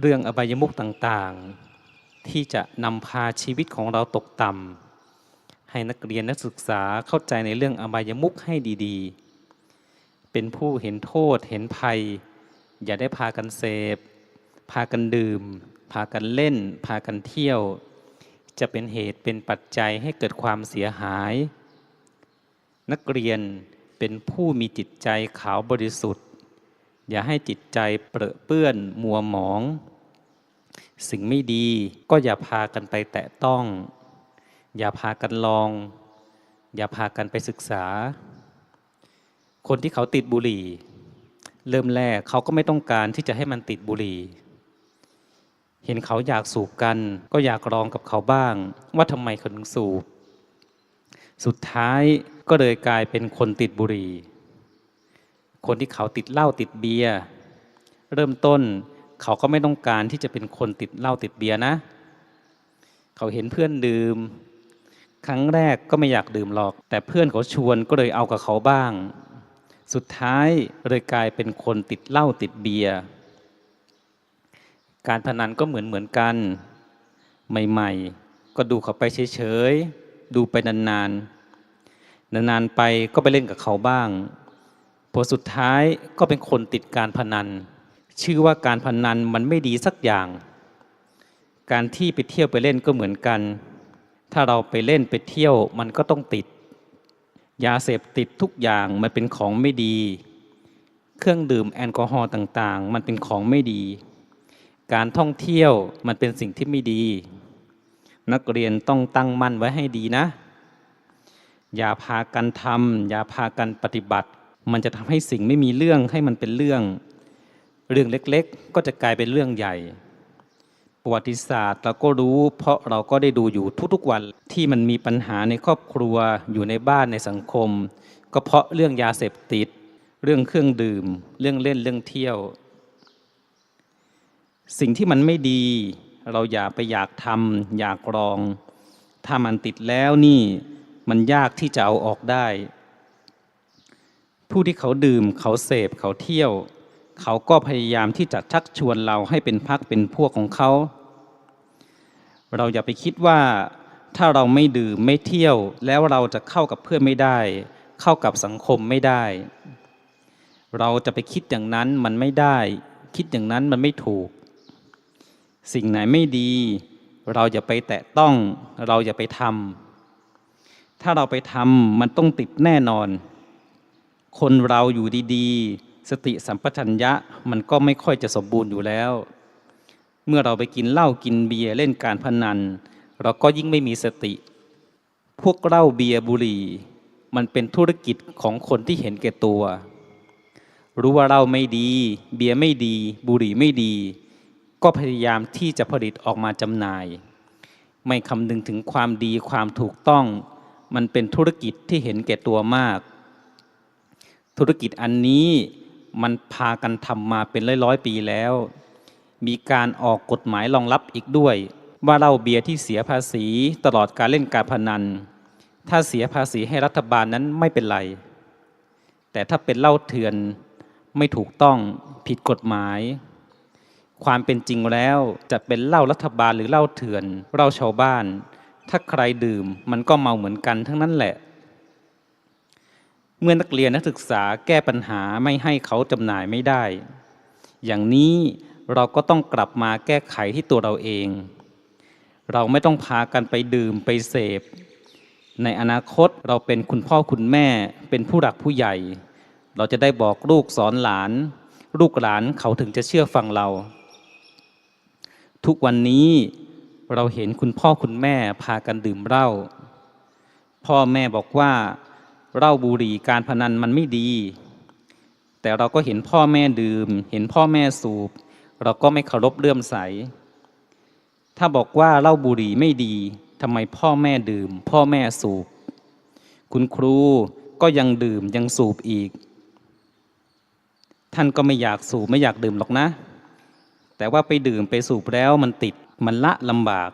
เรื่องอบายมุขต่างๆ ที่จะนำพาชีวิตของเราตกต่ำให้นักเรียนนักศึกษาเข้าใจในเรื่องอบายมุขให้ดีๆ เป็นผู้เห็นโทษเห็นภัย อย่าได้พากันเสพ พากันดื่ม พากันเล่น พากันเที่ยว จะเป็นเหตุเป็นปัจจัยให้เกิดความเสียหาย นักเรียนเป็นผู้มีจิตใจขาวบริสุทธิ์ อย่าให้จิตใจเปรอะเปื้อนมัวหมอง สิ่งไม่ดีก็อย่าพากันไปแตะต้อง อย่าพากันลอง อย่าพากันไปศึกษา คนที่เขาติดบุหรี่ เริ่มแรกเขาก็ไม่ต้องการที่จะให้มันติดบุหรี่ เห็นเขาอยากสูบกัน ก็อยากลองกับเขาบ้าง ว่าทำไมเขาถึงสูบ สุดท้ายก็เลยกลายเป็นคนติดบุหรี่ คนที่เขาติดเหล้าติดเบียร์เริ่มต้นเขาก็ไม่ต้องการที่จะเป็นคนติดเหล้าติดเบียร์นะ เขาเห็นเพื่อนดื่ม ครั้งแรกก็ไม่อยากดื่มหรอก แต่เพื่อนเขาชวนก็เลยเอากับเขาบ้าง สุดท้ายเลยกลายเป็นคนติดเหล้าติดเบียร์การพนันก็เหมือนเหมือนกัน ใหม่ๆ ก็ดูเขาไปเฉยๆ ดูไปนานๆ นานๆไปก็ไปเล่นกับเขาบ้าง ผลสุดท้ายก็เป็นคนติดการพนัน ชื่อว่าการพนันมันไม่ดีสักอย่าง การที่ไปเที่ยวไปเล่นก็เหมือนกัน ถ้าเราไปเล่นไปเที่ยวมันก็ต้องติด ยาเสพติดทุกอย่างมันเป็นของไม่ดี เครื่องดื่มแอลกอฮอล์ต่างๆ มันเป็นของไม่ดี การท่องเที่ยวมันเป็นสิ่งที่ไม่ดี นักเรียนต้องตั้งมั่นไว้ให้ดีนะ อย่าพากันทำอย่าพากันปฏิบัติ มันจะทำให้สิ่งไม่มีเรื่องให้มันเป็นเรื่อง เรื่องเล็กๆ ก็จะกลายเป็นเรื่องใหญ่ ประวัติศาสตร์เราก็รู้ เพราะเราก็ได้ดูอยู่ทุกๆวันที่มันมีปัญหาในครอบครัวอยู่ในบ้านในสังคม ก็เพราะเรื่องยาเสพติด เรื่องเครื่องดื่ม เรื่องเล่นเรื่องเที่ยว สิ่งที่มันไม่ดี เราอย่าไปอยากทำอยากลอง ถ้ามันติดแล้วนี่มันยากที่จะเอาออกได้ ผู้ที่เขาดื่มเขาเสพเขาเที่ยว เขาก็พยายามที่จะชักชวนเราให้เป็นพักเป็นพวกของเขา เราอย่าไปคิดว่าถ้าเราไม่ดื่มไม่เที่ยว แล้วเราจะเข้ากับเพื่อนไม่ได้ เข้ากับสังคมไม่ได้ เราจะไปคิดอย่างนั้นมันไม่ได้ คิดอย่างนั้นมันไม่ถูก สิ่งไหนไม่ดี เราอย่าไปแตะต้อง เราอย่าไปทำถ้าเราไปทำมันต้องติดแน่นอน คนเราอยู่ดีๆ สติสัมปชัญญะมันก็ไม่ค่อยจะสมบูรณ์อยู่แล้ว เมื่อเราไปกินเหล้ากินเบียร์เล่นการพนัน เราก็ยิ่งไม่มีสติ พวกเหล้าเบียร์บุหรี่ มันเป็นธุรกิจของคนที่เห็นแก่ตัว รู้ว่าเราไม่ดี เบียร์ไม่ดี บุหรี่ไม่ดี ก็พยายามที่จะผลิตออกมาจำหน่าย ไม่คำนึงถึงความดีความถูกต้อง มันเป็นธุรกิจที่เห็นแก่ตัวมาก ธุรกิจอันนี้มันพากันทำมาเป็นร้อยร้อยปีแล้ว มีการออกกฎหมายรองรับอีกด้วย ว่าเหล้าเบียร์ที่เสียภาษีตลอดการเล่นการพนัน ถ้าเสียภาษีให้รัฐบาลนั้นไม่เป็นไร แต่ถ้าเป็นเหล้าเถื่อนไม่ถูกต้องผิดกฎหมาย ความเป็นจริงแล้วจะเป็นเหล้ารัฐบาลหรือเหล้าเถื่อนเหล้าชาวบ้าน ถ้าใครดื่มมันก็เมาเหมือนกันทั้งนั้นแหละ เมื่อนักเรียนนักศึกษาแก้ปัญหาไม่ให้เขาจำหน่ายไม่ได้ อย่างนี้เราก็ต้องกลับมาแก้ไขที่ตัวเราเอง เราไม่ต้องพากันไปดื่มไปเสพ ในอนาคตเราเป็นคุณพ่อคุณแม่เป็นผู้หลักผู้ใหญ่ เราจะได้บอกลูกสอนหลาน ลูกหลานเขาถึงจะเชื่อฟังเรา ทุกวันนี้เราเห็นคุณพ่อคุณแม่พากันดื่มเหล้าพ่อแม่บอกว่า เหล้าบุหรี่การพนันมันไม่ดี แต่เราก็เห็นพ่อแม่ดื่ม เห็นพ่อแม่สูบ เราก็ไม่เคารพเลื่อมใส ถ้าบอกว่าเหล้าบุหรี่ไม่ดีทำไมพ่อแม่ดื่ม พ่อแม่สูบ คุณครูก็ยังดื่มยังสูบอีก ท่านก็ไม่อยากสูบไม่อยากดื่มหรอกนะ แต่ว่าไปดื่มไปสูบแล้วมันติดมันละลำบาก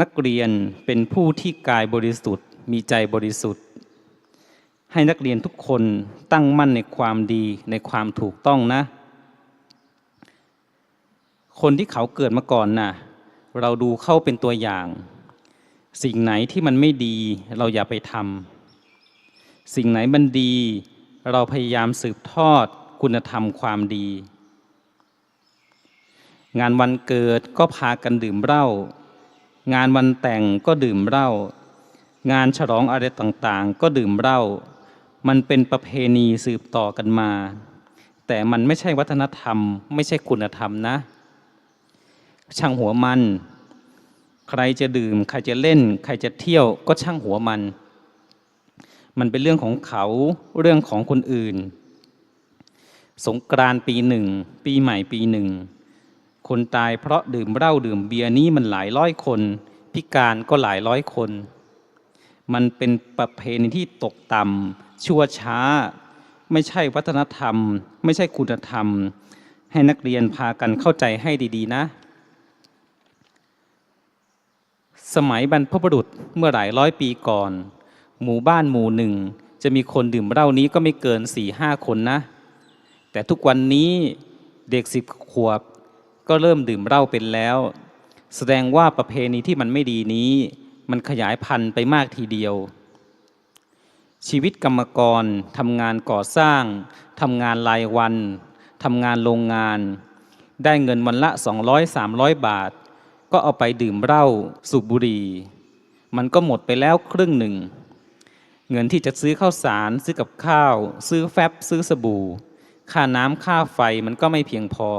นักเรียนเป็นผู้ที่กายบริสุทธิ์ มีใจบริสุทธิ์ ให้นักเรียนทุกคนตั้งมั่นในความดีในความถูกต้องนะ คนที่เขาเกิดมาก่อนน่ะ เราดูเข้าเป็นตัวอย่าง สิ่งไหนที่มันไม่ดีเราอย่าไปทำสิ่งไหนมันดี เราพยายามสืบทอดคุณธรรมความดี งานวันเกิดก็พากันดื่มเหล้างานวันแต่งก็ดื่มเหล้า งานฉลองอะไรต่างๆ ก็ดื่มเหล้ามันเป็นประเพณีสืบต่อกันมา แต่มันไม่ใช่วัฒนธรรม ไม่ใช่คุณธรรมนะ ช่างหัวมัน ใครจะดื่ม ใครจะเล่น ใครจะเที่ยวก็ช่างหัวมัน มันเป็นเรื่องของเขาเรื่องของคนอื่น สงกรานต์ปีหนึ่ง ปีใหม่ปีหนึ่ง คนตายเพราะดื่มเหล้าดื่มเบียร์นี้มันหลายร้อยคน พิการก็หลายร้อยคน มันเป็นประเพณีที่ตกต่ำชั่วช้า ไม่ใช่วัฒนธรรม ไม่ใช่คุณธรรม ให้นักเรียนพากันเข้าใจให้ดี ๆ นะ สมัยบรรพบุรุษเมื่อหลายร้อยปีก่อน หมู่บ้านหมู่หนึ่ง จะมีคนดื่มเหล้านี้ก็ไม่เกินสี่ห้าคนนะ แต่ทุกวันนี้เด็กสิบขวบ ก็เริ่มดื่มเหล้าเป็นแล้ว แสดงว่าประเพณีที่มันไม่ดีนี้ มันขยายพันธุ์ไปมากทีเดียว ชีวิตกรรมกรทำงานก่อสร้างทำงานรายวันทำงานโรงงาน ได้เงินวันละ 200-300 บาท ก็เอาไปดื่มเหล้าสูบบุหรี่ มันก็หมดไปแล้วครึ่งหนึ่ง เงินที่จะซื้อข้าวสาร ซื้อกับข้าว ซื้อแฟบซื้อสบู่ ค่าน้ำค่าไฟมันก็ไม่เพียงพอ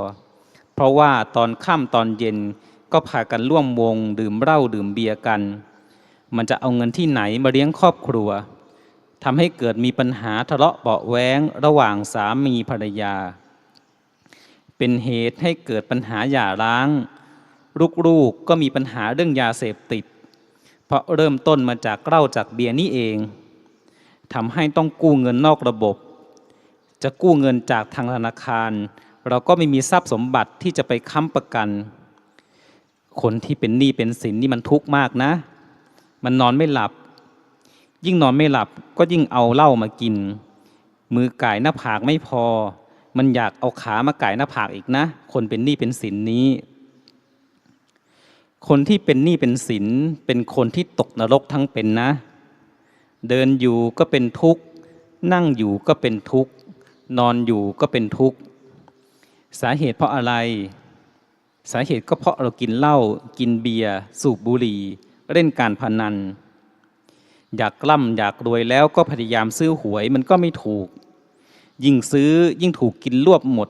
เพราะว่าตอนค่ำตอนเย็นก็พากันร่วมวง ดื่มเหล้าดื่มเบียร์กัน มันจะเอาเงินที่ไหนมาเลี้ยงครอบครัวทำให้เกิดมีปัญหาทะเลาะเบาะแว้งระหว่างสามีภรรยา เป็นเหตุให้เกิดปัญหาหย่าร้าง ลูกๆก็มีปัญหาเรื่องยาเสพติด เพราะเริ่มต้นมาจากเหล้าจากเบียร์นี่เองทำให้ต้องกู้เงินนอกระบบ จะกู้เงินจากทางธนาคาร เราก็ไม่มีทรัพย์สมบัติที่จะไปค้ำประกัน คนที่เป็นหนี้เป็นสินนี่มันทุกข์มากนะ มันนอนไม่หลับ ยิ่งนอนไม่หลับก็ยิ่งเอาเหล้ามากิน มือก่ายหน้าผากไม่พอ มันอยากเอาขามาก่ายหน้าผากอีกนะ คนเป็นหนี้เป็นสินนี้ คนที่เป็นหนี้เป็นสินเป็นคนที่ตกนรกทั้งเป็นนะ เดินอยู่ก็เป็นทุกข์ นั่งอยู่ก็เป็นทุกข์ นอนอยู่ก็เป็นทุกข์ สาเหตุเพราะอะไร สาเหตุก็เพราะเรากินเหล้ากินเบียร์สูบบุหรี่ เล่นการพนัน อยากกล่ำอยากรวยแล้วก็พยายามซื้อหวยมันก็ไม่ถูก ยิ่งซื้อยิ่งถูกกินรวบหมด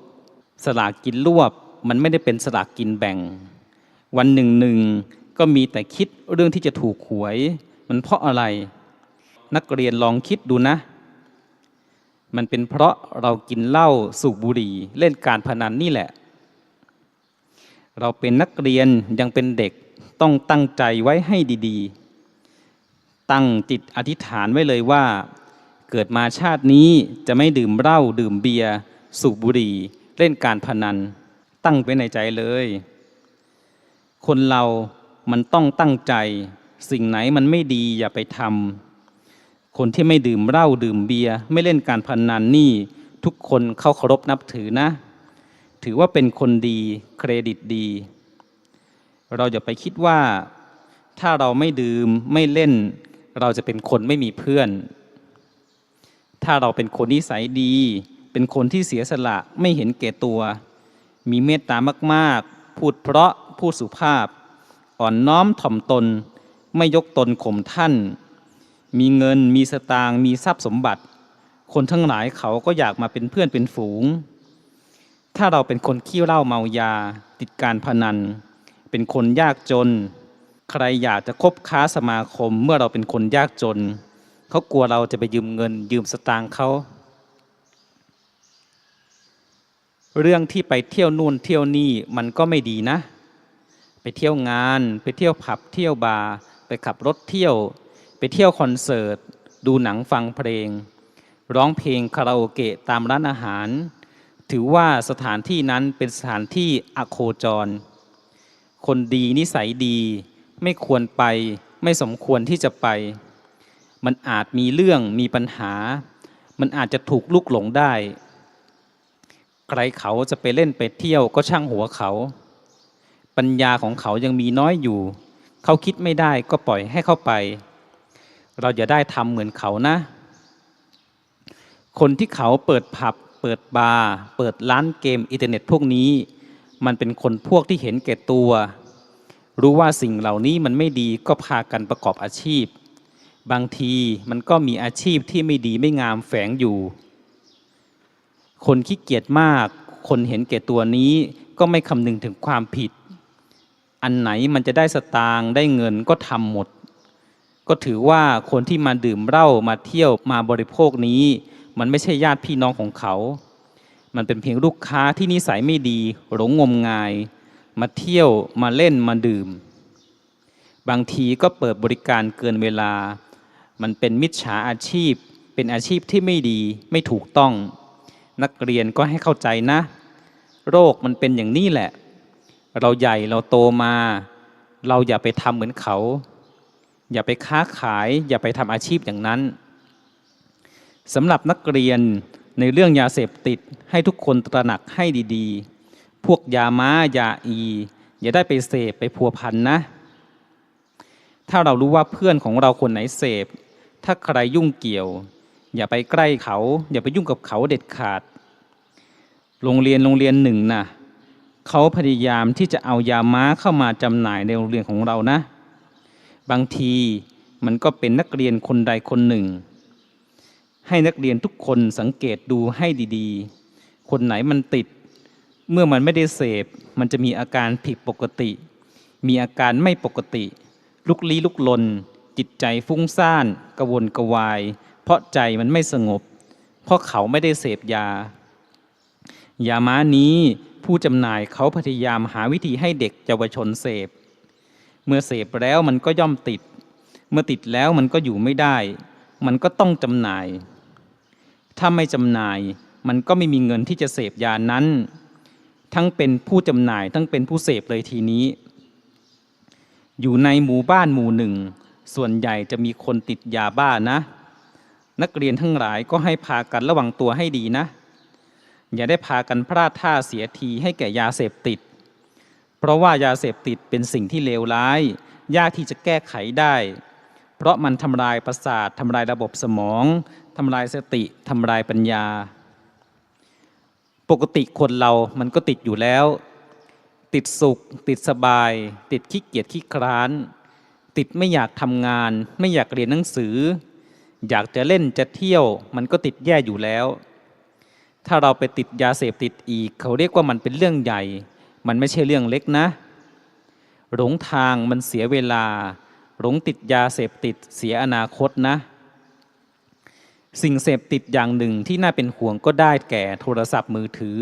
สลากกินรวบมันไม่ได้เป็นสลากกินแบ่ง วันหนึ่งหนึ่งก็มีแต่คิดเรื่องที่จะถูกหวย มันเพราะอะไร นักเรียนลองคิดดูนะ มันเป็นเพราะเรากินเหล้าสูบบุหรี่เล่นการพนันนี่แหละ เราเป็นนักเรียนยังเป็นเด็ก ต้องตั้งใจไว้ให้ดีๆ ตั้งจิตอธิษฐานไว้เลยว่า เกิดมาชาตินี้จะไม่ดื่มเหล้าดื่มเบียร์สูบบุหรี่เล่นการพนัน ตั้งไว้ในใจเลย คนเรามันต้องตั้งใจ สิ่งไหนมันไม่ดีอย่าไปทำคนที่ไม่ดื่มเหล้าดื่มเบียร์ไม่เล่นการพนันนี่ ทุกคนเขาเคารพนับถือนะ ถือว่าเป็นคนดีเครดิตดี เราอย่าไปคิดว่าถ้าเราไม่ดื่มไม่เล่น เราจะเป็นคนไม่มีเพื่อน ถ้าเราเป็นคนนิสัยดี เป็นคนที่เสียสละไม่เห็นแก่ตัว มีเมตตามากๆ พูดเพราะพูดสุภาพ อ่อนน้อมถ่อมตน ไม่ยกตนข่มท่าน มีเงินมีสตางมีทรัพย์สมบัติ คนทั้งหลายเขาก็อยากมาเป็นเพื่อนเป็นฝูง ถ้าเราเป็นคนขี้เหล้าเมายาติดการพนัน เป็นคนยากจน ใครอยากจะคบค้าสมาคม เมื่อเราเป็นคนยากจน เขากลัวเราจะไปยืมเงิน ยืมสตางค์เขาเรื่องที่ไปเที่ยวนู่นเที่ยวนี่มันก็ไม่ดีนะ ไปเที่ยวงาน ไปเที่ยวผับเที่ยวบาร์ไปขับรถเที่ยว ไปเที่ยวคอนเสิร์ต ดูหนังฟังเพลง ร้องเพลงคาราโอเกะตามร้านอาหาร ถือว่าสถานที่นั้นเป็นสถานที่อโคจร คนดีนิสัยดี ไม่ควรไป ไม่สมควรที่จะไป มันอาจมีเรื่องมีปัญหา มันอาจจะถูกลุกหลงได้ ใครเขาจะไปเล่นไปเที่ยวก็ช่างหัวเขา ปัญญาของเขายังมีน้อยอยู่ เขาคิดไม่ได้ก็ปล่อยให้เข้าไป เราอย่าได้ทำเหมือนเขานะ คนที่เขาเปิดผับ เปิดบาร์ เปิดร้านเกมอินเทอร์เน็ตพวกนี้ มันเป็นคนพวกที่เห็นแก่ตัว รู้ว่าสิ่งเหล่านี้มันไม่ดีก็พากันประกอบอาชีพ บางทีมันก็มีอาชีพที่ไม่ดีไม่งามแฝงอยู่ คนขี้เกียจมาก คนเห็นแก่ตัวนี้ก็ไม่คำนึงถึงความผิด อันไหนมันจะได้สตางค์ได้เงินก็ทำหมด ก็ถือว่าคนที่มาดื่มเหล้ามาเที่ยวมาบริโภคนี้ มันไม่ใช่ญาติพี่น้องของเขา มันเป็นเพียงลูกค้าที่นิสัยไม่ดี หลงงมงาย มาเที่ยวมาเล่นมาดื่ม บางทีก็เปิดบริการเกินเวลา มันเป็นมิจฉาอาชีพ เป็นอาชีพที่ไม่ดีไม่ถูกต้อง นักเรียนก็ให้เข้าใจนะ โรคมันเป็นอย่างนี้แหละ เราใหญ่เราโตมา เราอย่าไปทำเหมือนเขา อย่าไปค้าขาย อย่าไปทำอาชีพอย่างนั้นสำหรับนักเรียน ในเรื่องยาเสพติดให้ทุกคนตระหนักให้ดีๆ พวกยาม้ายาอี อย่าได้ไปเสพไปพัวพันนะ ถ้าเรารู้ว่าเพื่อนของเราคนไหนเสพ ถ้าใครยุ่งเกี่ยว อย่าไปใกล้เขา อย่าไปยุ่งกับเขาเด็ดขาด โรงเรียนโรงเรียนหนึ่งนะเขาพยายามที่จะเอายาม้าเข้ามาจำหน่ายในโรงเรียนของเรานะ บางทีมันก็เป็นนักเรียนคนใดคนหนึ่ง ให้นักเรียนทุกคนสังเกตดูให้ดีๆ คนไหนมันติด เมื่อมันไม่ได้เสพ มันจะมีอาการผิดปกติ มีอาการไม่ปกติ ลุกลี้ลุกลน จิตใจฟุ้งซ่านกระวนกระวาย เพราะใจมันไม่สงบ เพราะเขาไม่ได้เสพยา ยาม้านี้ผู้จำหน่ายเขาพยายามหาวิธีให้เด็กเยาวชนเสพ เมื่อเสพแล้วมันก็ย่อมติด เมื่อติดแล้วมันก็อยู่ไม่ได้ มันก็ต้องจำหน่าย ถ้าไม่จำหน่าย มันก็ไม่มีเงินที่จะเสพยานั้น ทั้งเป็นผู้จำหน่าย ทั้งเป็นผู้เสพเลยทีนี้ อยู่ในหมู่บ้านหมู่หนึ่ง ส่วนใหญ่จะมีคนติดยาบ้านะ นักเรียนทั้งหลายก็ให้พากันระวังตัวให้ดีนะ อย่าได้พากันพลาดท่าเสียทีให้แก่ยาเสพติด เพราะว่ายาเสพติดเป็นสิ่งที่เลวร้าย ยากที่จะแก้ไขได้ เพราะมันทำลายประสาททำลายระบบสมอง ทำลายสติทำลายปัญญา ปกติคนเรามันก็ติดอยู่แล้ว ติดสุข ติดสบาย ติดขี้เกียจขี้คร้าน ติดไม่อยากทำงาน ไม่อยากเรียนหนังสือ อยากจะเล่นจะเที่ยว มันก็ติดแย่อยู่แล้ว ถ้าเราไปติดยาเสพติดอีก เขาเรียกว่ามันเป็นเรื่องใหญ่ มันไม่ใช่เรื่องเล็กนะ หลงทางมันเสียเวลา หลงติดยาเสพติดเสียอนาคตนะ สิ่งเสพติดอย่างหนึ่งที่น่าเป็นห่วงก็ได้แก่โทรศัพท์มือถือ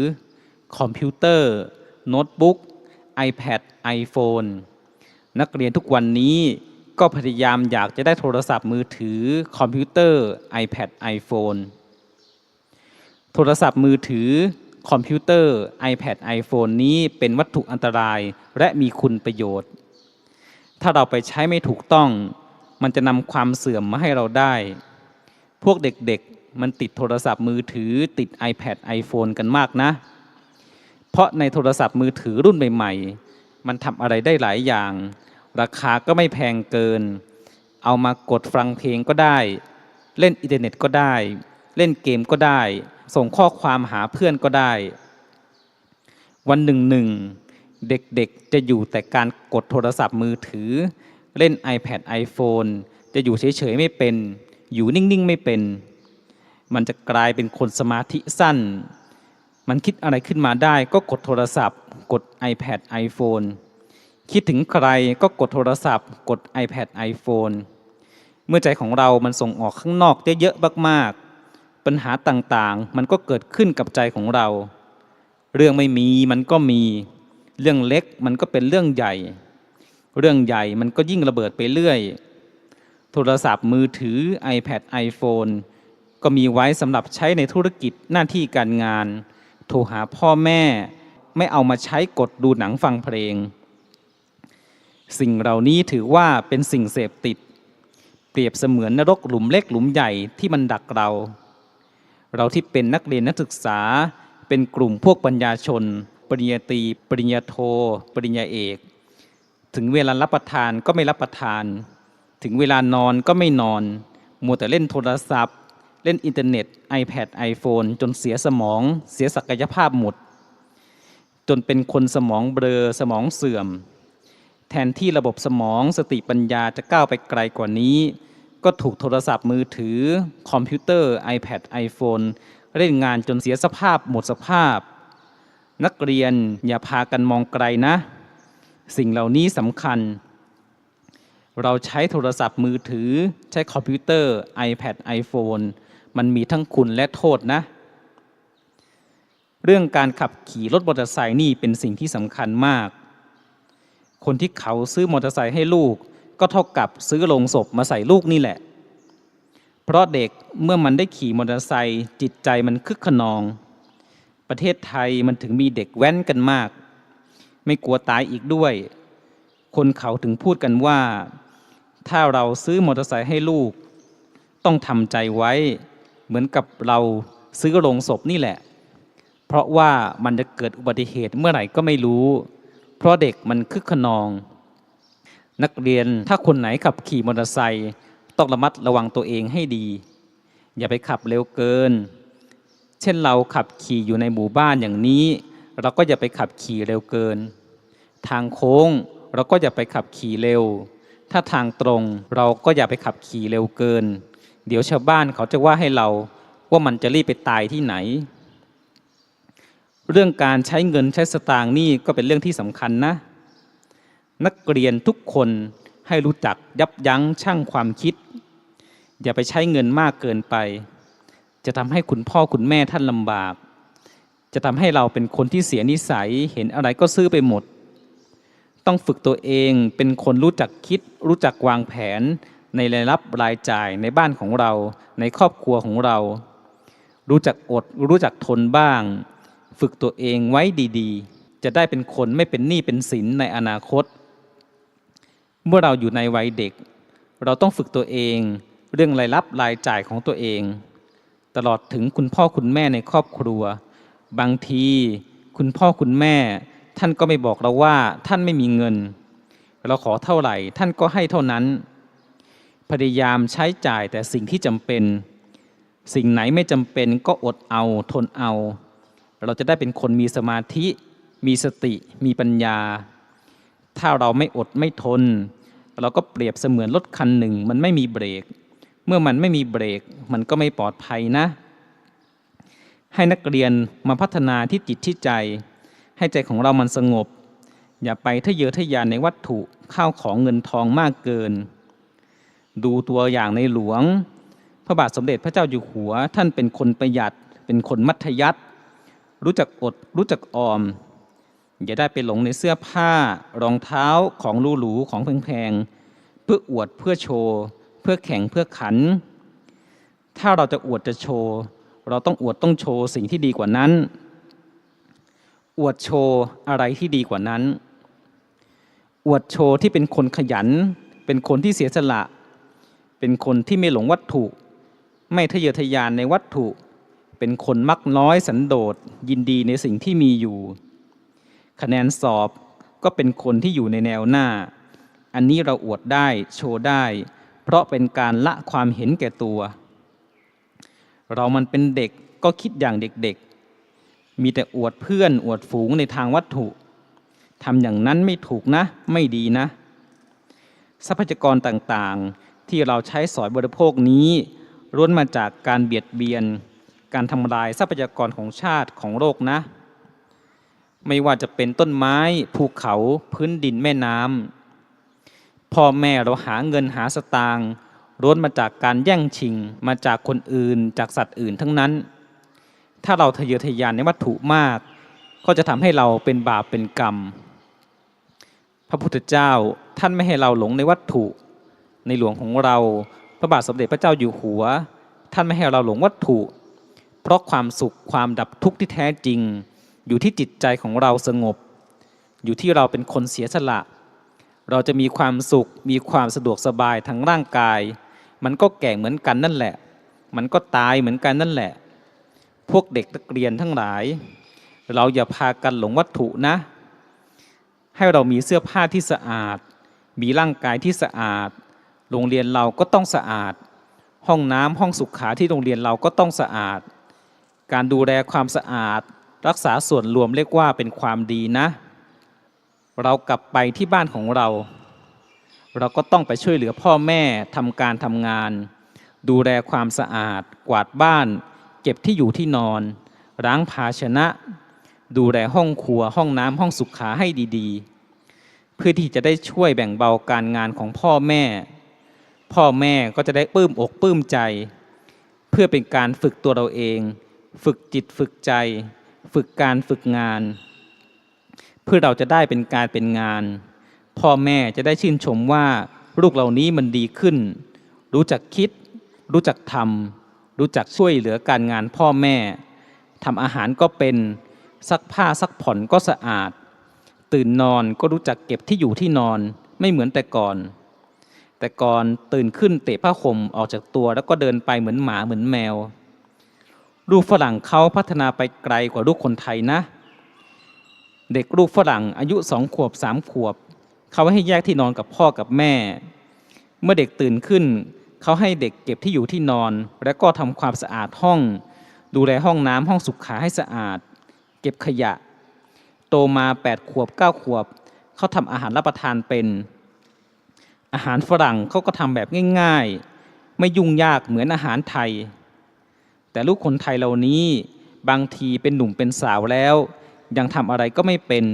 คอมพิวเตอร์ โน้ตบุ๊ก iPad iPhone นักเรียนทุกวันนี้ก็พยายามอยากจะได้โทรศัพท์มือถือ คอมพิวเตอร์ iPad iPhone โทรศัพท์มือถือ คอมพิวเตอร์ iPad iPhone นี้เป็นวัตถุอันตรายและมีคุณประโยชน์ ถ้าเราไปใช้ไม่ถูกต้อง มันจะนำความเสื่อมมาให้เราได้ พวกเด็กๆ มันติดโทรศัพท์มือถือ ติด iPad iPhone กันมากนะ เพราะในโทรศัพท์มือถือรุ่นใหม่ ๆ มันทำอะไรได้หลายอย่าง ราคาก็ไม่แพงเกิน เอามากดฟังเพลงก็ได้ เล่นอินเทอร์เน็ตก็ได้ เล่นเกมก็ได้ ส่งข้อความหาเพื่อนก็ได้ วันหนึ่งหนึ่งเด็กๆ จะอยู่แต่การกดโทรศัพท์มือถือ เล่น iPad iPhone จะอยู่เฉยๆไม่เป็น อยู่นิ่งๆไม่เป็น มันจะกลายเป็นคนสมาธิสั้น มันคิดอะไรขึ้นมาได้ ก็กดโทรศัพท์ กด iPad iPhone คิดถึงใครก็กดโทรศัพท์ กด iPad iPhone เมื่อใจของเรามันส่งออกข้างนอกเยอะๆมากๆ ปัญหาต่างๆ มันก็เกิดขึ้นกับใจของเรา เรื่องไม่มีมันก็มี เรื่องเล็กมันก็เป็นเรื่องใหญ่ เรื่องใหญ่มันก็ยิ่งระเบิดไปเรื่อย โทรศัพท์มือถือ iPad iPhone ก็มีไว้สำหรับใช้ในธุรกิจหน้าที่การงาน โทรหาพ่อแม่ไม่เอามาใช้กดดูหนังฟังเพลง สิ่งเหล่านี้ถือว่าเป็นสิ่งเสพติด เปรียบเสมือนนรกหลุมเล็กหลุมใหญ่ที่มันดักเรา เราที่เป็นนักเรียนนักศึกษาเป็นกลุ่มพวกปัญญาชน ปริญญาตรี ปริญญาโท ปริญญาเอก ถึงเวลารับประทานก็ไม่รับประทาน ถึงเวลานอนก็ไม่นอน มัวแต่เล่นโทรศัพท์ เล่นอินเทอร์เน็ต iPad iPhone จนเสียสมอง เสียศักยภาพหมด จนเป็นคนสมองเบลอสมองเสื่อม แทนที่ระบบสมองสติปัญญาจะก้าวไปไกลกว่านี้ ก็ถูกโทรศัพท์มือถือ คอมพิวเตอร์ iPad iPhone เล่นงานจนเสียสภาพหมดสภาพ นักเรียนอย่าพากันมองไกลนะ สิ่งเหล่านี้สำคัญ เราใช้โทรศัพท์มือถือ ใช้คอมพิวเตอร์ iPad iPhone มันมีทั้งคุณและโทษนะ เรื่องการขับขี่รถมอเตอร์ไซค์นี่เป็นสิ่งที่สำคัญมาก คนที่เขาซื้อมอเตอร์ไซค์ให้ลูก ก็เท่ากับซื้อโลงศพมาใส่ลูกนี่แหละ เพราะเด็กเมื่อมันได้ขี่มอเตอร์ไซค์จิตใจมันคึกขนอง ประเทศไทยมันถึงมีเด็กแว้นกันมาก ไม่กลัวตายอีกด้วย คนเขาถึงพูดกันว่า ถ้าเราซื้อมอเตอร์ไซค์ให้ลูก ต้องทำใจไว้เหมือนกับเราซื้อโลงศพนี่แหละ เพราะว่ามันจะเกิดอุบัติเหตุเมื่อไหร่ก็ไม่รู้ เพราะเด็กมันคึกขนอง นักเรียนถ้าคนไหนขับขี่มอเตอร์ไซค์ต้องระมัดระวังตัวเองให้ดี อย่าไปขับเร็วเกิน เช่นเราขับขี่อยู่ในหมู่บ้านอย่างนี้ เราก็อย่าไปขับขี่เร็วเกิน ทางโค้งเราก็อย่าไปขับขี่เร็ว ถ้าทางตรงเราก็อย่าไปขับขี่เร็วเกิน เดี๋ยวชาวบ้านเขาจะว่าให้เราว่ามันจะรีบไปตายที่ไหน เรื่องการใช้เงินใช้สตางค์นี่ก็เป็นเรื่องที่สำคัญนะ นักเรียนทุกคนให้รู้จักยับยั้งชั่งความคิด อย่าไปใช้เงินมากเกินไป จะทำให้คุณพ่อคุณแม่ท่านลำบาก จะทำให้เราเป็นคนที่เสียนิสัยเห็นอะไรก็ซื้อไปหมด ต้องฝึกตัวเองเป็นคนรู้จักคิด รู้จักวางแผน ในรายรับรายจ่ายในบ้านของเรา ในครอบครัวของเรา รู้จักอด รู้จักทนบ้าง ฝึกตัวเองไว้ดีๆ จะได้เป็นคนไม่เป็นหนี้เป็นสินในอนาคต เมื่อเราอยู่ในวัยเด็ก เราต้องฝึกตัวเองเรื่องรายรับรายจ่ายของตัวเอง ตลอดถึงคุณพ่อคุณแม่ในครอบครัว บางทีคุณพ่อคุณแม่ ท่านก็ไม่บอกเราว่าท่านไม่มีเงิน เราขอเท่าไหร่ ท่านก็ให้เท่านั้น พยายามใช้จ่ายแต่สิ่งที่จำเป็น สิ่งไหนไม่จำเป็นก็อดเอาทนเอา เราจะได้เป็นคนมีสมาธิ มีสติ มีปัญญา ถ้าเราไม่อดไม่ทน เราก็เปรียบเสมือนรถคันหนึ่ง มันไม่มีเบรก เมื่อมันไม่มีเบรก มันก็ไม่ปลอดภัยนะ ให้นักเรียนมาพัฒนาที่จิตที่ใจ ให้ใจของเรามันสงบ อย่าไปทะเยอทะยานในวัตถุข้าวของเงินทองมากเกิน ดูตัวอย่างในหลวง พระบาทสมเด็จพระเจ้าอยู่หัว ท่านเป็นคนประหยัด เป็นคนมัธยัติรู้จักอด รู้จักออม อย่าได้ไปหลงในเสื้อผ้ารองเท้าของหรูของแพงๆเพื่ออวดเพื่อโชว์ เพื่อแข่งเพื่อขัน ถ้าเราจะอวดจะโชว์ เราต้องอวดต้องโชว์สิ่งที่ดีกว่านั้น อวดโชว์อะไรที่ดีกว่านั้น อวดโชว์ที่เป็นคนขยัน เป็นคนที่เสียสละ เป็นคนที่ไม่หลงวัตถุ ไม่ทะเยอทะยานในวัตถุ เป็นคนมักน้อยสันโดษยินดีในสิ่งที่มีอยู่ คะแนนสอบก็เป็นคนที่อยู่ในแนวหน้า อันนี้เราอวดได้โชว์ได้ เพราะเป็นการละความเห็นแก่ตัว เรามันเป็นเด็กก็คิดอย่างเด็กๆ มีแต่อวดเพื่อนอวดฝูงในทางวัตถุทำอย่างนั้นไม่ถูกนะ ไม่ดีนะ ทรัพยากรต่างๆ ที่เราใช้สอยบริโภคนี้ล้วนมาจากการเบียดเบียน การทำลายทรัพยากรของชาติของโลกนะ ไม่ว่าจะเป็นต้นไม้ภูเขาพื้นดินแม่น้ำพ่อแม่เราหาเงินหาสตางค์ล้วนมาจากการแย่งชิง มาจากคนอื่นจากสัตว์อื่นทั้งนั้น ถ้าเราทะเยอทะยานในวัตถุมาก ก็จะทำให้เราเป็นบาปเป็นกรรม พระพุทธเจ้าท่านไม่ให้เราหลงในวัตถุ ในหลวงของเรา พระบาทสมเด็จพระเจ้าอยู่หัว ท่านไม่ให้เราหลงวัตถุ เพราะความสุขความดับทุกข์ที่แท้จริง อยู่ที่จิตใจของเราสงบ อยู่ที่เราเป็นคนเสียสละ เราจะมีความสุขมีความสะดวกสบายทางร่างกาย มันก็แก่เหมือนกันนั่นแหละ มันก็ตายเหมือนกันนั่นแหละ พวกเด็กนักเรียนทั้งหลาย เราอย่าพากันหลงวัตถุนะ ให้เรามีเสื้อผ้าที่สะอาด มีร่างกายที่สะอาด โรงเรียนเราก็ต้องสะอาด ห้องน้ำห้องสุขาที่โรงเรียนเราก็ต้องสะอาด การดูแลความสะอาด รักษาส่วนรวมเรียกว่าเป็นความดีนะ เรากลับไปที่บ้านของเรา เราก็ต้องไปช่วยเหลือพ่อแม่ทำการทำงาน ดูแลความสะอาด กวาดบ้าน เก็บที่อยู่ที่นอน ล้างภาชนะ ดูแลห้องครัวห้องน้ำห้องสุขาให้ดีๆ เพื่อที่จะได้ช่วยแบ่งเบาการงานของพ่อแม่ พ่อแม่ก็จะได้ปลื้มอกปลื้มใจ เพื่อเป็นการฝึกตัวเราเอง ฝึกจิตฝึกใจ ฝึกการฝึกงาน เพื่อเราจะได้เป็นการเป็นงาน พ่อแม่จะได้ชื่นชมว่าลูกเหล่านี้มันดีขึ้น รู้จักคิด รู้จักทำ รู้จักช่วยเหลือการงานพ่อแม่ทำอาหารก็เป็นซักผ้าซักผ่อนก็สะอาด ตื่นนอนก็รู้จักเก็บที่อยู่ที่นอนไม่เหมือนแต่ก่อน แต่ก่อนตื่นขึ้นเตะผ้าห่มออกจากตัวแล้วก็เดินไปเหมือนหมาเหมือนแมว ลูกฝรั่งเขาพัฒนาไปไกลกว่าลูกคนไทยนะ เด็กลูกฝรั่งอายุสองขวบสามขวบ เขาให้แยกที่นอนกับพ่อกับแม่ เมื่อเด็กตื่นขึ้น เขาให้เด็กเก็บที่อยู่ที่นอน และก็ทำความสะอาดห้อง ดูแลห้องน้ำห้องสุขาให้สะอาด เก็บขยะ โตมาแปดขวบเก้าขวบ เขาทำอาหารรับประทานเป็น อาหารฝรั่งเขาก็ทำแบบง่าย ๆ ไม่ยุ่งยากเหมือนอาหารไทย แต่ลูกคนไทยเหล่านี้บางทีเป็นหนุ่มเป็นสาวแล้ว ยังทำอะไรก็ไม่เป็น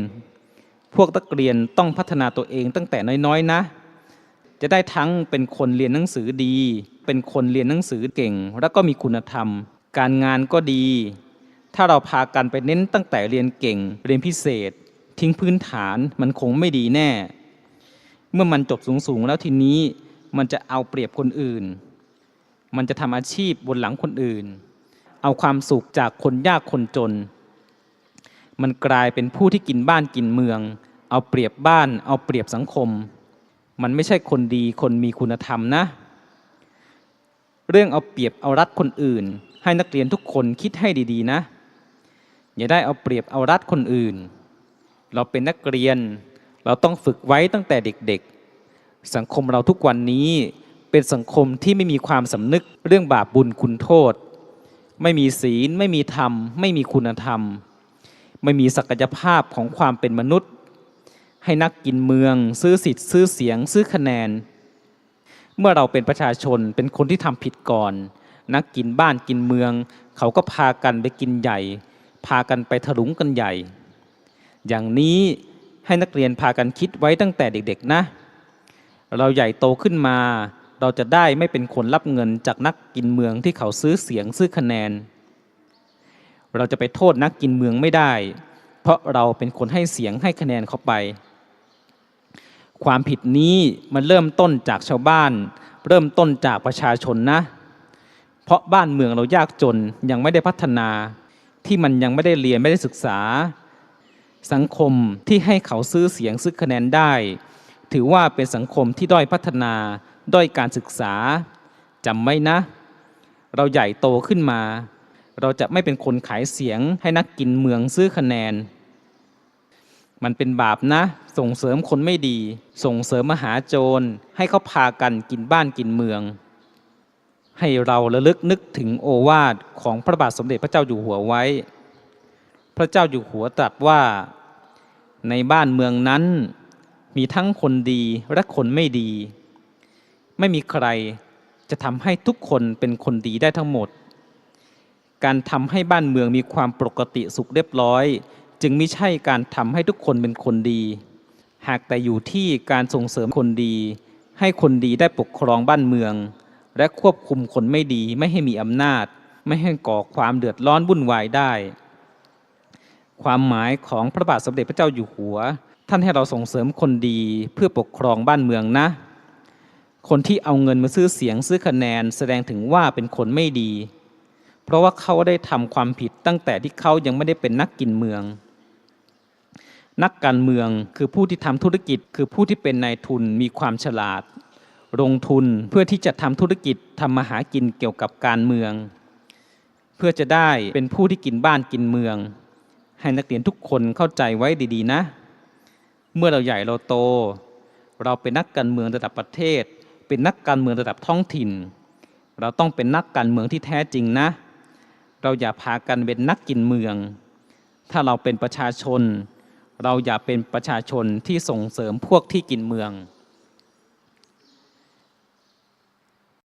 พวกนักเรียนต้องพัฒนาตัวเองตั้งแต่น้อยๆนะ จะได้ทั้งเป็นคนเรียนหนังสือดี เป็นคนเรียนหนังสือเก่ง แล้วก็มีคุณธรรม การงานก็ดี ถ้าเราพากันไปเน้นตั้งแต่เรียนเก่ง เรียนพิเศษ ทิ้งพื้นฐานมันคงไม่ดีแน่ เมื่อมันจบสูงๆแล้วทีนี้มันจะเอาเปรียบคนอื่น มันจะทำอาชีพบนหลังคนอื่น เอาความสุขจากคนยากคนจน มันกลายเป็นผู้ที่กินบ้านกินเมือง เอาเปรียบบ้าน เอาเปรียบสังคม มันไม่ใช่คนดีคนมีคุณธรรมนะ เรื่องเอาเปรียบเอารัดคนอื่น ให้นักเรียนทุกคนคิดให้ดีๆนะ อย่าได้เอาเปรียบเอารัดคนอื่น เราเป็นนักเรียน เราต้องฝึกไว้ตั้งแต่เด็กๆ สังคมเราทุกวันนี้เป็นสังคมที่ไม่มีความสำนึกเรื่องบาปบุญคุณโทษ ไม่มีศีล ไม่มีธรรม ไม่มีคุณธรรม ไม่มีศักยภาพของความเป็นมนุษย์ ให้นักกินเมือง ซื้อสิทธิ์ซื้อเสียง ซื้อคะแนน เมื่อเราเป็นประชาชนเป็นคนที่ทำผิดก่อน นักกินบ้านกินเมือง เขาก็พากันไปกินใหญ่ พากันไปถลุงกันใหญ่ อย่างนี้ให้นักเรียนพากันคิดไว้ตั้งแต่เด็กๆนะ เราใหญ่โตขึ้นมา เราจะได้ไม่เป็นคนรับเงินจากนักกินเมืองที่เขาซื้อเสียงซื้อคะแนน เราจะไปโทษนักกินเมืองไม่ได้ เพราะเราเป็นคนให้เสียงให้คะแนนเขาไป ความผิดนี้มันเริ่มต้นจากชาวบ้าน เริ่มต้นจากประชาชนนะ เพราะบ้านเมืองเรายากจนยังไม่ได้พัฒนาที่มันยังไม่ได้เรียนไม่ได้ศึกษา สังคมที่ให้เขาซื้อเสียงซื้อคะแนนได้ ถือว่าเป็นสังคมที่ด้อยพัฒนาด้อยการศึกษาจำไว้นะ เราใหญ่โตขึ้นมา เราจะไม่เป็นคนขายเสียงให้นักกินเมืองซื้อคะแนน มันเป็นบาปนะ ส่งเสริมคนไม่ดี ส่งเสริมมหาโจร ให้เขาพากันกินบ้านกินเมือง ให้เราระลึกนึกถึงโอวาทของพระบาทสมเด็จพระเจ้าอยู่หัวไว้ พระเจ้าอยู่หัวตรัสว่า ในบ้านเมืองนั้น มีทั้งคนดีและคนไม่ดี ไม่มีใครจะทำให้ทุกคนเป็นคนดีได้ทั้งหมด การทำให้บ้านเมืองมีความปกติสุขเรียบร้อย จึงไม่ใช่การทำให้ทุกคนเป็นคนดี หากแต่อยู่ที่การส่งเสริมคนดี ให้คนดีได้ปกครองบ้านเมือง และควบคุมคนไม่ดีไม่ให้มีอำนาจ ไม่ให้ก่อความเดือดร้อนวุ่นวายได้ ความหมายของพระบาทสมเด็จพระเจ้าอยู่หัว ท่านให้เราส่งเสริมคนดีเพื่อปกครองบ้านเมืองนะ คนที่เอาเงินมาซื้อเสียงซื้อคะแนนแสดงถึงว่าเป็นคนไม่ดี เพราะว่าเขาได้ทำความผิดตั้งแต่ที่เขายังไม่ได้เป็นนักกินเมือง นักการเมืองคือผู้ที่ทำธุรกิจ คือผู้ที่เป็นนายทุนมีความฉลาด ลงทุนเพื่อที่จะทำธุรกิจทำมาหากินเกี่ยวกับการเมือง เพื่อจะได้เป็นผู้ที่กินบ้านกินเมือง ให้นักเรียนทุกคนเข้าใจไว้ดีๆนะ เมื่อเราใหญ่เราโต เราเป็นนักการเมืองระดับประเทศ เป็นนักการเมืองระดับท้องถิ่น เราต้องเป็นนักการเมืองที่แท้จริงนะ เราอย่าพากันเป็นนักกินเมือง ถ้าเราเป็นประชาชน เราอย่าเป็นประชาชนที่ส่งเสริมพวกที่กินเมือง